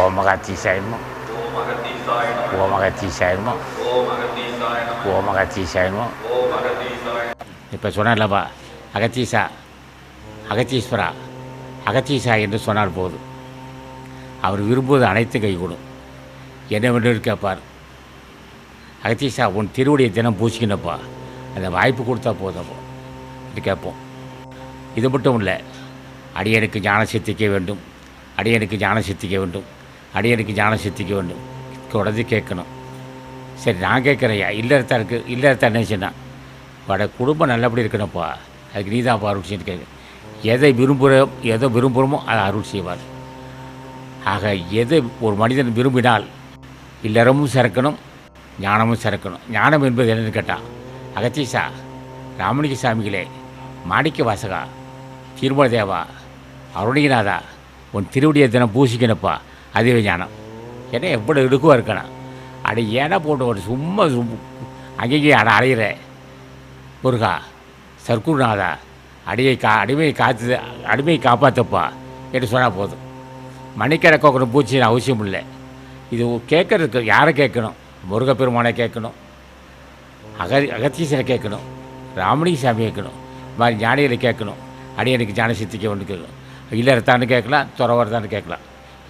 ஓம் அகத்தீசாயமோ ஓம் அகத்தீசாய நம ஓம் அகத்தீசாயமோ ஓம் அகத்தீசாய நம ஓம் அகத்தீசாயமோ ஓம் அகத்தீசாய இப்போ சொன்னார்லப்பா அகத்தீசா அகத்தீஸ்வரா அகத்தீசா என்று சொன்னால் போதும் அவர் விரும்புவது அனைத்து கைகூடும் என்னவென்று கேட்பார் அகத்தீசா உன் திருவடியை தினம் பூசிக்கணுப்பா அந்த வாய்ப்பு கொடுத்தா போதும் இது கேட்போம் இது மட்டும் இல்லை அடியனுக்கு ஞானம் சித்திக்க வேண்டும் அடியனுக்கு ஞானம் சித்திக்க வேண்டும் அடியனுக்கு ஞானம் உண்டு. தொடர்ந்து கேட்கணும். சரி நான் கேட்குறேயா இல்லறத்தா இருக்குது இல்லறத்தா என்ன சொன்னா வட குடும்பம் நல்லபடி இருக்கணும்ப்பா. அதுக்கு நீ தான் அருள் செய்யணும் கேட்க. எதை விரும்புகிறோம் எதை விரும்புகிறோமோ அதை அருள் செய்வார். ஆக எதை ஒரு மனிதன் விரும்பினால் இல்லறமும் சிறக்கணும் ஞானமும் சிறக்கணும். ஞானம் என்பது என்னன்னு கேட்டால் அகத்தீசா ராமலிங்க சாமிகளே மாணிக்க வாசகா திருமல தேவா அருணிகநாதா உன் திருவடியை தினம் பூசிக்கணுப்பா அதுவே ஞானம் ஏன்னா எப்படி இடுக்குவாக இருக்கணும். அடி ஏன்னா போட்டு ஒரு சும்மா அங்கேயும் அங்கேயே அட அலையிற முருகா சர்க்குருநாதா அடியை கா அடிமையை காத்து அடிமையை காப்பாற்றப்பா என்று சொன்னால் போதும். மணிக்கணக்கோக்கணும் பூச்சின்னு அவசியம் இல்லை. இது கேட்கறதுக்கு யாரை கேட்கணும்? முருகப்பெருமானை கேட்கணும். அகதி அகத்தீசனை கேட்கணும். ராமலிங்க சாமி கேட்கணும். மாதிரி ஞானிகளை கேட்கணும். அடியனுக்கு ஞான சித்திக்க ஒன்று கேட்கணும். இல்லறத்தான்னு கேட்கலாம் துறவரத்தான்னு கேட்கலாம்.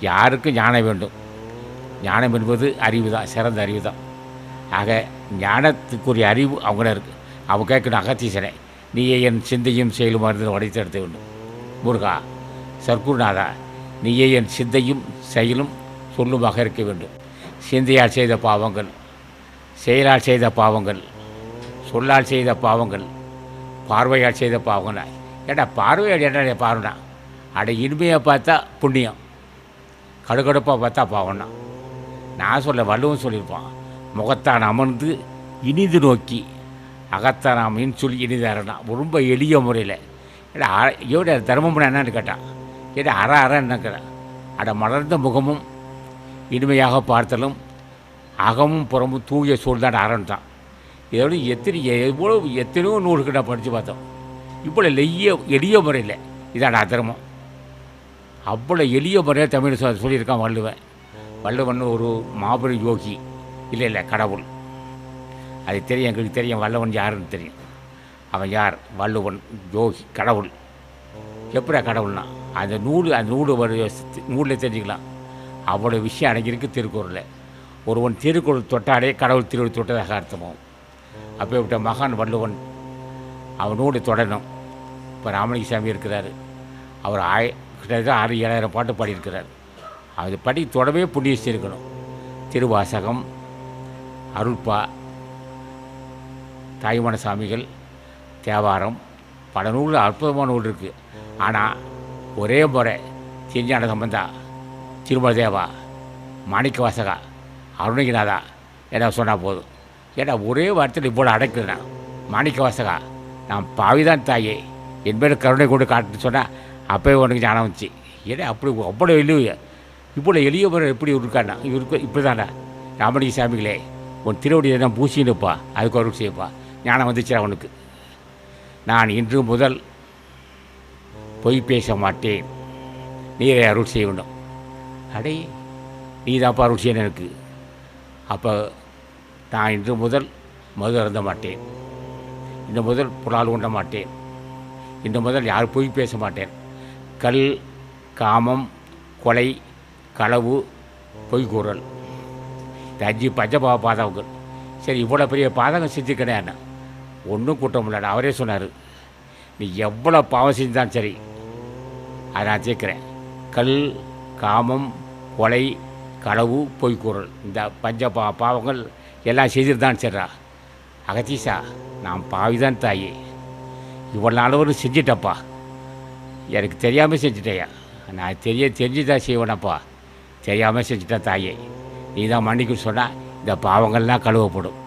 யாருக்கும் ஞானம் வேண்டும். ஞானம் என்பது அறிவு தான் சிறந்த அறிவு தான் ஆக ஞானத்துக்குரிய அறிவு அவங்கள இருக்கு. அவன் கேட்கணும் அகத்தீசனை நீயே என் சிந்தையும் செயலும் மருந்து உடைத்தெடுத்த வேண்டும். முருகா சர்க்குருநாதா நீயே என் சிந்தையும் செயலும் சொல்லுமாக இருக்க வேண்டும். சிந்தையால் செய்த பாவங்கள் செயலால் செய்த பாவங்கள் சொல்லால் செய்த பாவங்கள் பார்வையால் செய்த பாவங்கள். ஏடா பார்வையால் என்ன பாருனா அட இனிமையை பார்த்தா புண்ணியம். கடுகடுப்பாக பார்த்தா பாவம்னா நான் சொல்ல வள்ளுவன் சொல்லியிருப்பான். முகத்தான் அமர்ந்து இனிது நோக்கி அகத்தான் அமின்னு சொல்லி இனிதாரனா ரொம்ப எளிய முறையில். ஏடா எவ்வளோ தர்மம் என்னன்னு கேட்டான். ஏடா அற அற என்னக்கிறேன் அட மலர்ந்த முகமும் இனிமையாக பார்த்தலும் அகமும் புறமும் தூய சொல் தான் அரண் தான் இதோட எத்தனை எவ்வளோ எத்தனையோ நூல்கள் நான் படித்து பார்த்தோம். இவ்வளோ லெய்ய எளிய முறையில். இதாடா தர்மம். அவ்வளோ எளிய முறையில் தமிழ் சொல்லியிருக்கான் வள்ளுவன். வள்ளுவன் ஒரு மாபெரும் யோகி. இல்லை இல்லை கடவுள். அது தெரியும் எங்களுக்கு தெரியும் வல்லவன் யாருன்னு தெரியும். அவன் யார்? வள்ளுவன் யோகி கடவுள். எப்படா கடவுள்னா? அந்த நூல் அந்த நூல் ஒரு நூலில் தெரிஞ்சுக்கலாம். அவ்வளோ விஷயம் அடங்கியிருக்கு திருக்குறளில். ஒருவன் திருக்குறள் தொட்டாலே கடவுள் திருவடி தொட்டதாக அர்த்தமாகும். அப்பேற்பட்ட மகான் வள்ளுவன்? அவன் நூலை தொடரணும் இப்போ ராமலிங்க சாமி இருக்கிறாரு. அவர் ஆய கிட்டத்தட்ட ஆறு ஏழாயிரம் பாட்டு பாடியிருக்கிறார். அது படி தொடவே புண்ணிய இருக்கணும் திருவாசகம் அருள்பா தாய்மான சாமிகள் தேவாரம் பல நூல் அற்புதமான நூல் இருக்குது ஆனால் ஒரே முறை திருஞான சம்பந்தா திருமல தேவா மாணிக்க வாசகா அருணகிநாதா என்ன சொன்னால் போதும். ஏன்னா ஒரே வார்த்தையில் இவ்வளோ அடக்குறேன் மாணிக்க வாசகா நான் பாவிதான் தாயே என் பேர் கருணை கொண்டு காட்டுன்னு சொன்னால் அப்போயே உனக்கு ஞானம் வந்துச்சு. ஏன்னா அப்படி அவ்வளோ எளிய இவ்வளோ எளிய முறை எப்படி இருக்காண்ணா இவருக்கு இப்படி தானே ராமலிங்க சாமிகளே உன் திருவடி எதனா பூசின்னுப்பா அதுக்கு அருள் செய்யப்பா. ஞானம் வந்துச்சு அவனுக்கு நான் இன்று முதல் பொய் பேச மாட்டேன். நீரை அருள் செய்ய வேண்டும். அடே நீ தான்ப்பா அருள் செய்யணும் எனக்கு. அப்போ நான் இன்று முதல் மது அருந்த மாட்டேன். இன்று முதல் புலால் உண்ண மாட்டேன். இன்று முதல் யார் பொய் பேச மாட்டேன். கல் காமம் கொலை களவு பொய்கூறல். இந்த அஞ்சு பஞ்சபாவ பாதகங்கள். சரி இவ்வளோ பெரிய பாதகம் செஞ்சு கிடையாது ஒன்றும் கூட்டம் இல்லைடா அவரே சொன்னார். நீ எவ்வளோ பாவம் செஞ்சாலும் சரி அதை நான் சேர்க்குறேன் கல் காமம் கொலை களவு பொய்க்கூறல் இந்த பஞ்ச பா பாவங்கள் எல்லாம் செய்திருந்தான் சரிடா. அகத்தீசா நான் பாவிதான் தாயே. இவ்வளோ நாள் செஞ்சிட்டப்பா எனக்கு தெரியாமல் செஞ்சுட்டேயா? நான் தெரிய தெரிஞ்சு தான் செய்வேனப்பா. தெரியாமல் செஞ்சுட்டேன் தாயே. நீ தான் மன்னிக்கும் சொன்னால் இந்த பாவங்கள்லாம் கழுவப்படும்.